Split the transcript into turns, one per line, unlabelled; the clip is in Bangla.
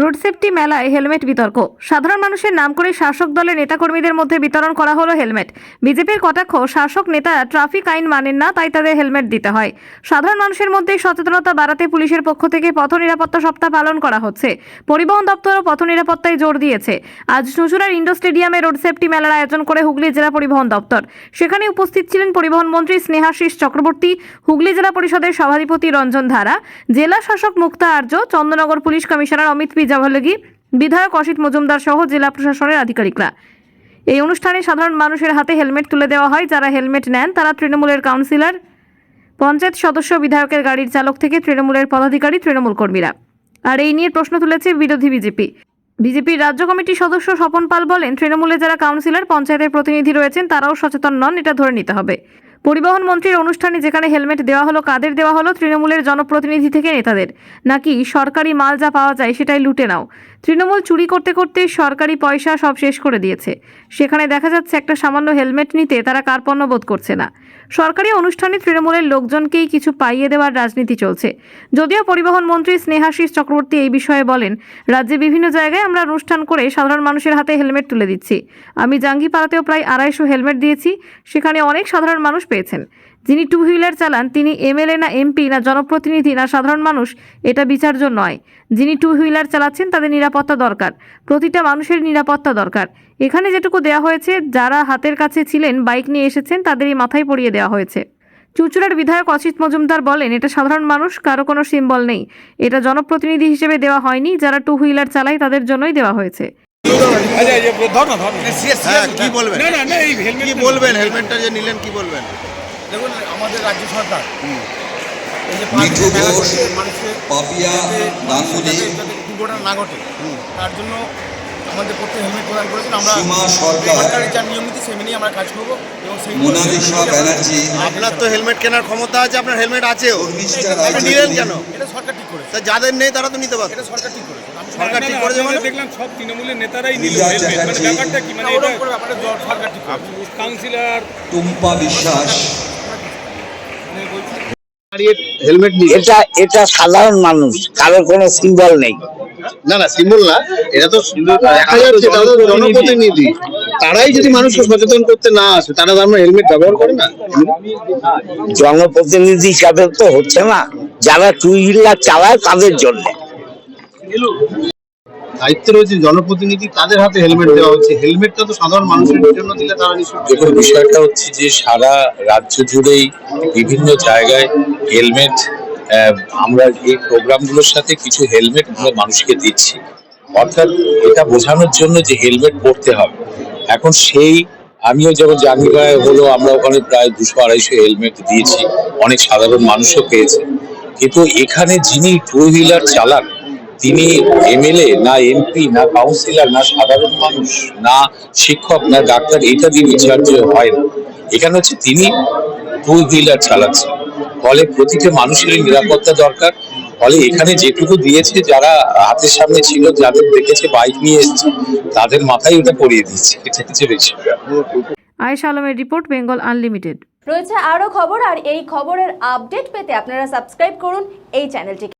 রোড সেফটি মেলায় হেলমেট বিতর্ক। সাধারণ মানুষের নাম করে শাসক দলের নেতাকর্মীদের মধ্যে বিতরণ করা হলো হেলমেট। বিজেপির কটাক্ষ, শাসক নেতা ট্রাফিক আইন মানেন না, তাই তাদের হেলমেট দিতে হয়। সাধারণ মানুষের মধ্যে সচেতনতা বাড়াতে পুলিশের পক্ষ থেকে পথ নিরাপত্তা সপ্তাহ পালন করা হচ্ছে। পরিবহন দপ্তরও পথ নিরাপত্তায় জোর দিয়েছে। আজ চুঁচুড়ার ইন্ডো স্টেডিয়ামে রোড সেফটি মেলার আয়োজন করে হুগলি জেলা পরিবহন দপ্তর। সেখানে উপস্থিত ছিলেন পরিবহন মন্ত্রী স্নেহাশিস চক্রবর্তী, হুগলি জেলা পরিষদের সভাধিপতি রঞ্জন ধারা, জেলা শাসক Mukta Arya, Chandannagar police commissioner Amit P Javalgi বিধায়ক অসিত মজুমদার সহ জেলা প্রশাসনের আধিকারিকরা। এই অনুষ্ঠানে সাধারণ মানুষের হাতে হেলমেট তুলে দেওয়া হয়। যারা হেলমেট নেন, তারা তৃণমূলের কাউন্সিলর, পঞ্চায়েত সদস্য, বিধায়কের গাড়ির চালক থেকে তৃণমূলের পদাধিকারী, তৃণমূল কর্মীরা। আর এই নিয়ে প্রশ্ন তুলেছে বিরোধী বিজেপি। বিজেপির রাজ্য কমিটির সদস্য স্বপন পাল বলেন, তৃণমূলে যারা কাউন্সিলর, পঞ্চায়েতের প্রতিনিধি রয়েছেন, তারাও সচেতন নন, এটা ধরে নিতে হবে। পরিবহন মন্ত্রীর অনুষ্ঠানে যেখানে হেলমেট দেওয়া হলো, কাদের দেওয়া হলো, তৃণমূলের জনপ্রতিনিধি থেকে নেতাদের। নাকি সরকারি মাল যা পাওয়া যায় সেটাই লুটে নাও? তৃণমূল চুরি করতে করতে সরকারি পয়সা সব শেষ করে দিয়েছে। সেখানে দেখা যাচ্ছে একটা সামান্য হেলমেট নিতে তারা কার্পণ্য বোধ করছে না। সরকারি অনুষ্ঠানে তৃণমূলের লোকজনকেই কিছু পাইয়ে দেওয়ার রাজনীতি চলছে। যদিও পরিবহন মন্ত্রী স্নেহাশিস চক্রবর্তী এই বিষয়ে বলেন, রাজ্যে বিভিন্ন জায়গায় আমরা অনুষ্ঠান করে সাধারণ মানুষের হাতে হেলমেট তুলে দিচ্ছি। আমি জাঙ্গিপাড়াতেও প্রায় আড়াইশো হেলমেট দিয়েছি। সেখানে অনেক সাধারণ মানুষ পেয়েছেন। যিনি টু হুইলার চালান, তিনি এমএলএ না এমপি না জনপ্রতিনিধি না সাধারণ মানুষ, এটা বিচার্য নয়। যিনি টু হুইলার চালাচ্ছেন, তাদের নিরাপত্তা দরকার। প্রতিটা মানুষের নিরাপত্তা দরকার। এখানে যেটুকু দেওয়া হয়েছে, যারা হাতের কাছে ছিলেন, বাইক নিয়ে এসেছেন, তাদেরই মাথায় পড়িয়ে দেওয়া হয়েছে। চুঁচুড়ার বিধায়ক অচিত মজুমদার বলেন, এটা সাধারণ মানুষ, কারও কোনো সিম্বল নেই। এটা জনপ্রতিনিধি হিসেবে দেওয়া হয়নি, যারা টু হুইলার চালায়, তাদের জন্যই দেওয়া হয়েছে।
ধর না ধর
হ্যাঁ কি বলবেন?
না না না এই হেলমেট
কি বলবেন? হেলমেটটা যে নিলেন কি বলবেন?
দেখুন আমাদের রাজ্য সরকার এই যে পাঁচ
মিঠু ঘোষ, পাপিয়া গাঙ্গুলি,
দুর্ঘটনা না ঘটে তার জন্য আমাদের প্রত্যেক হেলমেট প্রদান করেছেন। আমরা
সীমা সরকার,
সরকারের যা নিয়ম নীতি সেই মেনেই আমরা কাজ করব এবং সেই
ব্যানার্জি।
আপনার তো হেলমেট কেনার ক্ষমতা আছে আপনার হেলমেট আছেও। আপনি নিলেন কেন?
এটা সরকার ঠিক করেছে।
তা যাদের নেই তারা তো নিতে পারত
এটা সরকার ঠিক করেছে।
সরকার ঠিক
না,
করেছে মানে?
দেখলাম সব তৃণমূলের নেতারাই নিল মানে ব্যাপারটা কি? মানে এটা
সরকার ঠিক করেছে।
কাউন্সিলর
টুম্পা বিশ্বাস।
হেলমেট
এটা এটা সাধারণ মানুষ কারোর কোনো সিম্বল নেই।
না না সিম্বল না। এটা তো দেখা যাচ্ছে তারা জনপ্রতিনিধি। তারাই যদি মানুষকে সচেতন করতে না আসে তারা তো আমরা হেলমেট ব্যবহার করে না।
জনপ্রতিনিধি হিসাবে তো হচ্ছে না যারা টু হুইলার চালায় তাদের জন্য।
দায়িত্ব রয়েছে জনপ্রতিনিধি তাদের হাতে হেলমেট দেওয়া হচ্ছে। হেলমেটটা তো সাধারণ মানুষের জন্য দিলে তারা নিশ্চয়ই
দেখুন বিষয়টা হচ্ছে যে সারা রাজ্য জুড়েই বিভিন্ন জায়গায় হেলমেট আমরা এই প্রোগ্রামগুলোর সাথে কিছু হেলমেট আমরা মানুষকে দিচ্ছি। অর্থাৎ এটা বোঝানোর জন্য যে হেলমেট পরতে হবে। এখন সেই, আমিও যেমন জাঙ্গিপাড়ায় হলো আমরা ওখানে প্রায় দুশো আড়াইশো হেলমেট দিয়েছি। অনেক সাধারণ মানুষও পেয়েছে। কিন্তু এখানে যিনি টু হুইলার চালান, তিনি এমএলএ না এমপি না কাউন্সিলর না সাধারণ মানুষ, না শিক্ষক, না ডাক্তার, এটা দিয়ে বিচার্য হয় না। এখানে হচ্ছে তিনি টু হুইলার চালাচ্ছেন। ফলে প্রতিটি মানুষের নিরাপত্তা দরকার। ফলে এখানে যেটুকু দিয়েছে যারা হাতের সামনে ছিল যাদের দেখেছে বাইক নিয়ে এসেছে তাদের মাথায় ওটা পড়িয়ে দিচ্ছে এটা হচ্ছে বেশি
আয়েশা আলমের রিপোর্ট বেঙ্গল আনলিমিটেড।
রয়েছে আরও খবর আর এই খবরের আপডেট পেতে আপনারা সাবস্ক্রাইব করুন এই চ্যানেলটিকে।